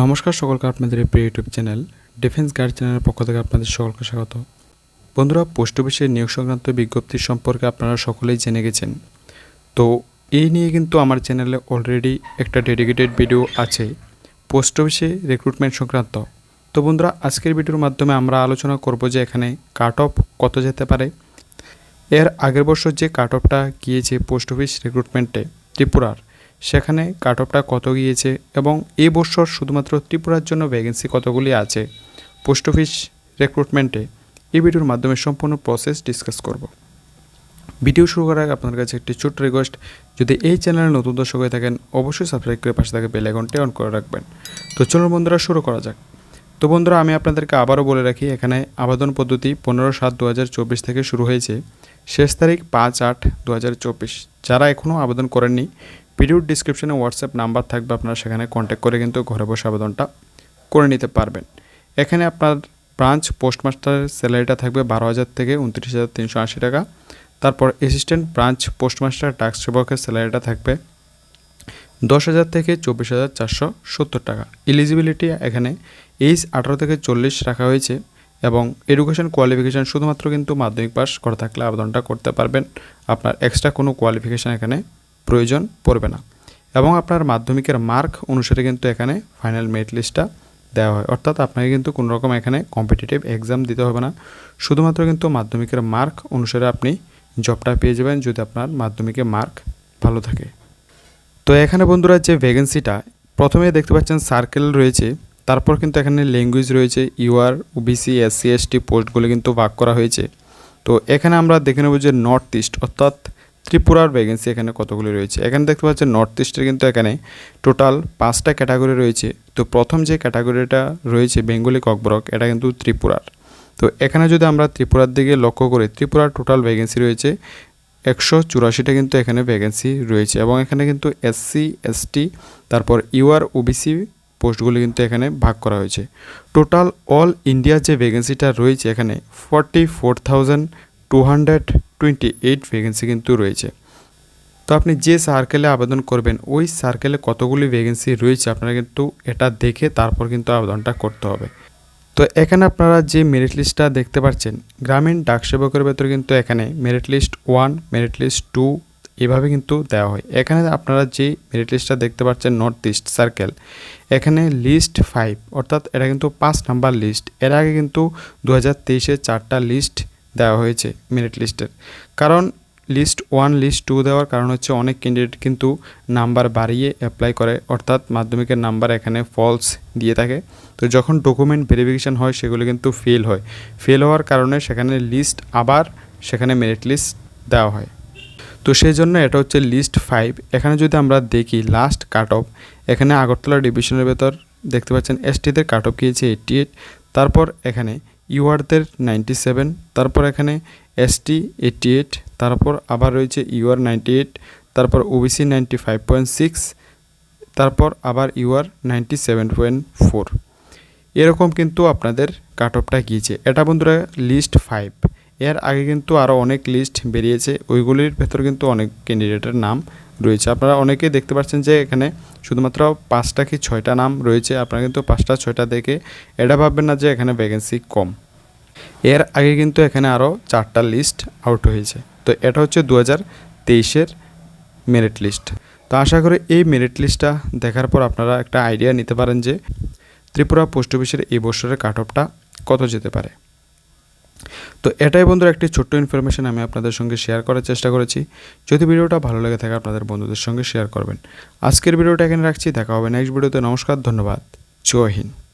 নমস্কার সকলকে আপনাদের প্রিয় ইউটিউব চ্যানেল ডিফেন্স গার্ড চ্যানেলের পক্ষ থেকে আপনাদের সকলকে স্বাগত। বন্ধুরা, পোস্ট অফিসের নিয়োগ সংক্রান্ত বিজ্ঞপ্তি সম্পর্কে আপনারা সকলেই জেনে গেছেন। তো এই নিয়ে কিন্তু আমার চ্যানেলে অলরেডি একটা ডেডিকেটেড ভিডিও আছে, পোস্ট অফিসে রিক্রুটমেন্ট সংক্রান্ত। তো বন্ধুরা, আজকের ভিডিওর মাধ্যমে আমরা আলোচনা করব যে এখানে কাট অফ কত যেতে পারে। এর আগের বছর যে কাট অফটা গিয়েছে পোস্ট অফিস রিক্রুটমেন্টে ত্রিপুরার সেখানে কাট অফটা কত গিয়েছে এবং এ বছর শুধুমাত্র ত্রিপুরার জন্য ভ্যাকেন্সি কতগুলি আছে? পোস্ট অফিস রেক্রুটমেন্টে এই ভিডিওর মাধ্যমে সম্পূর্ণ প্রসেস ডিসকাস করব। ভিডিও শুরু করার আগে আপনার কাছে একটি ছোট্ট রিকোয়েস্ট যদি এই চ্যানেলে নতুন দর্শক হয়ে থাকেন, অবশ্যই সাবস্ক্রাইব করে পাশে থাকা বেল আইকনটি অন করে রাখবেন। তো চলুন বন্ধুরা, শুরু করা যাক। তো বন্ধুরা, আমি আপনাদেরকে আবারও বলে রাখি, এখানে আবেদন পদ্ধতি পনেরো সাত দু থেকে শুরু হয়েছে। শেষ তারিখ পাঁচ আট দু যারা এখনও আবেদন করেননি ভিডিওর ডিসক্রিপশনে হোয়াটসঅ্যাপ নাম্বার থাকবে, আপনারা সেখানে কন্ট্যাক্ট করে কিন্তু ঘরে বসে আবেদনটা করে নিতে পারবেন। এখানে আপনার ব্রাঞ্চ পোস্টমাস্টারের স্যালারিটা থাকবে বারো হাজার থেকে উনত্রিশ হাজার তিনশো আশি টাকা। তারপর অ্যাসিস্ট্যান্ট ব্রাঞ্চ পোস্টমাস্টার টাস্ক সেবকের স্যালারিটা থাকবে দশ হাজার থেকে চব্বিশ হাজার চারশো সত্তর টাকা। এলিজিবিলিটি এখানে এইজ আঠারো থেকে চল্লিশ রাখা হয়েছে এবং এডুকেশন কোয়ালিফিকেশান শুধুমাত্র কিন্তু মাধ্যমিক পাস করা থাকলে আবেদনটা করতে পারবেন। আপনার এক্সট্রা কোনো কোয়ালিফিকেশান এখানে প্রয়োজন পড়বে না। এবং আপনার মাধ্যমিকের মার্ক অনুসারে কিন্তু এখানে ফাইনাল মেরিট লিস্টটা দেওয়া হয়। অর্থাৎ আপনাকে কিন্তু কোনো রকম এখানে কম্পিটিটিভ এক্সাম দিতে হবে না। শুধুমাত্র কিন্তু মাধ্যমিকের মার্ক অনুসারে আপনি জবটা পেয়ে যাবেন যদি আপনার মাধ্যমিকে মার্ক ভালো থাকে। তো এখানে বন্ধুরা যে ভ্যাকেন্সিটা প্রথমে দেখতে পাচ্ছেন সার্কেল রয়েছে। তারপর কিন্তু এখানে ল্যাঙ্গুয়েজ রয়েছে ইউআর ওবিসি এসসি এসটি পোস্টগুলো কিন্তু ভাগ করা হয়েছে। তো এখানে আমরা দেখে নেব যে নর্থ ইস্ট অর্থাৎ ত্রিপুরার ভ্যাকেন্সি এখানে কতগুলি রয়েছে? এখানে দেখতে পাচ্ছেন নর্থ ইস্টের কিন্তু এখানে টোটাল পাঁচটা ক্যাটাগরি রয়েছে। তো প্রথম যে ক্যাটাগরিটা রয়েছে বেঙ্গলি ককবরক, এটা কিন্তু ত্রিপুরার। তো এখানে যদি আমরা ত্রিপুরার দিকে লক্ষ্য করি, ত্রিপুরার টোটাল ভ্যাকেন্সি রয়েছে একশো চুরাশিটা কিন্তু এখানে ভ্যাকেন্সি রয়েছে এবং এখানে কিন্তু এসসি এসটি তারপর ইউআর ওবিসি পোস্টগুলি কিন্তু এখানে ভাগ করা হয়েছে। টোটাল অল ইন্ডিয়ার যে ভ্যাকেন্সিটা রয়েছে এখানে forty four thousand two hundred twenty eight vacancy কিন্তু রয়েছে। তো আপনি যে সার্কেলে আবেদন করবেন, ওই সার্কেলে কতগুলি ভ্যাকেন্সি রয়েছে আপনারা কিন্তু এটা দেখে তারপর কিন্তু আবেদনটা করতে হবে। তো এখানে আপনারা যে মেরিট লিস্টটা দেখতে পাচ্ছেন, গ্রামীণ ডাক সেবকের ভেতরে কিন্তু এখানে merit list one merit list two এভাবে কিন্তু দেওয়া হয়। এখানে আপনারা যে মেরিট লিস্টটা দেখতে পাচ্ছেন নর্থ ইস্ট সার্কেল এখানে লিস্ট ফাইভ অর্থাৎ এটা কিন্তু পাঁচ নাম্বার লিস্ট এর আগে কিন্তু দু হাজার তেইশে চারটা লিস্ট দেওয়া হয়েছে মেরিট লিস্টের কারণ লিস্ট ওয়ান লিস্ট টু দেওয়ার কারণ হচ্ছে অনেক ক্যান্ডিডেট কিন্তু নাম্বার বাড়িয়ে অ্যাপ্লাই করে, অর্থাৎ মাধ্যমিকের নাম্বার এখানে ফলস দিয়ে থাকে। তো যখন ডকুমেন্ট ভেরিফিকেশান হয়, সেগুলো কিন্তু ফেল হয়। ফেল হওয়ার কারণে সেখানে লিস্ট আবার সেখানে মেরিট লিস্ট দেওয়া হয়। তো সেই জন্য এটা হচ্ছে লিস্ট ফাইভ এখানে যদি আমরা দেখি লাস্ট কাট অফ এখানে আগরতলা ডিভিশনের ভেতর দেখতে পাচ্ছেন এসটিদের কাট অফ গিয়েছে এইট্টি এইট তারপর এখানে ইউআরদের নাইনটি সেভেন, তারপর এখানে এসটি এইট্টি এইট, তারপর আবার রয়েছে ইউআর নাইনটি এইট, তারপর OBC ninety five point six, তারপর আবার UR ninety seven point four. এরকম কিন্তু আপনাদের কাট অফটা গিয়েছে। এটা বন্ধুরা লিস্ট ফাইভ। এর আগে কিন্তু আরও অনেক লিস্ট বেরিয়েছে। ওইগুলির ভেতর কিন্তু অনেক ক্যান্ডিডেটের নাম। রয়েছে। আপনারা অনেকেই দেখতে পাচ্ছেন যে এখানে শুধুমাত্র পাঁচটা কি ছয়টা নাম রয়েছে। আপনারা কিন্তু পাঁচটা, ছয়টা দেখে এটা ভাববেন না যে এখানে ভ্যাকেন্সি কম। এর আগে কিন্তু এখানে আরও চারটা লিস্ট আউট হয়েছে। তো এটা হচ্ছে দু হাজার তেইশের মেরিট লিস্ট তো আশা করি এই মেরিট লিস্টটা দেখার পর আপনারা একটা আইডিয়া নিতে পারেন যে ত্রিপুরা পোস্ট অফিসের এই বছরের কাট অফটা কত যেতে পারে। তো এটাই বন্ধুরা একটি ছোট্ট ইনফরমেশন আমি আপনাদের সঙ্গে শেয়ার করার চেষ্টা করেছি। যদি ভিডিওটা ভালো লেগে থাকে, আপনাদের বন্ধুদের সঙ্গে শেয়ার করবেন। আজকের ভিডিওটা এখানে রাখছি। দেখা হবে নেক্সট ভিডিওতে নমস্কার, ধন্যবাদ। জয় হিন্দ।